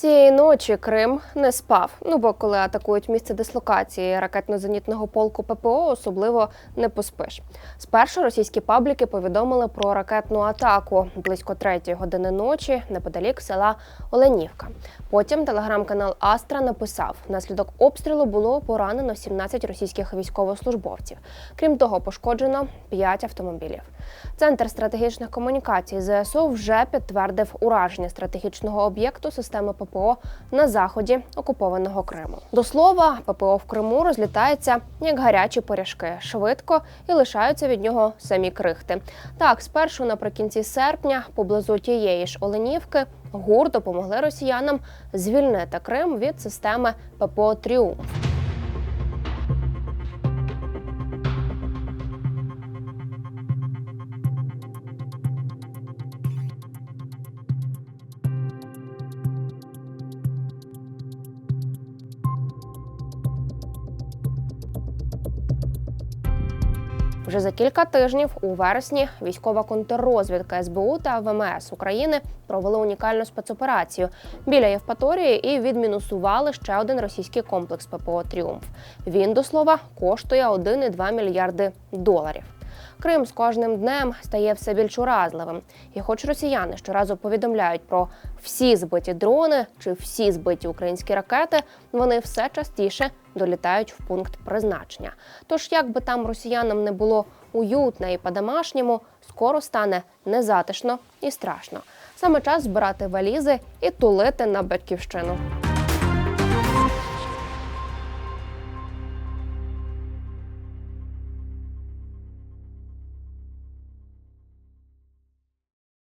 Цієї ночі Крим не спав. Ну бо коли атакують місце дислокації ракетно-зенітного полку ППО, особливо не поспиш. Спершу російські пабліки повідомили про ракетну атаку близько третьої години ночі неподалік села Оленівка. Потім телеграм-канал Астра написав: внаслідок обстрілу було поранено 17 російських військовослужбовців. Крім того, пошкоджено 5 автомобілів. Центр стратегічних комунікацій ЗСУ вже підтвердив ураження стратегічного об'єкту системи ППО на заході окупованого Криму. До слова, ППО в Криму розлітається як гарячі пиріжки, швидко і лишаються від нього самі крихти. Так, спершу наприкінці серпня, поблизу тієї ж Оленівки, ГУР допомогли росіянам звільнити Крим від системи ППО Тріумф. Вже за кілька тижнів у вересні військова контррозвідка СБУ та ВМС України провели унікальну спецоперацію біля Євпаторії і відмінусували ще один російський комплекс ППО Тріумф. Він до слова коштує 1,2 мільярди доларів. Крим з кожним днем стає все більш уразливим. І хоч росіяни щоразу повідомляють про всі збиті дрони чи всі збиті українські ракети, вони все частіше долітають в пункт призначення. Тож, як би там росіянам не було уютно і по-домашньому, скоро стане незатишно і страшно. Саме час збирати валізи і тулити на батьківщину.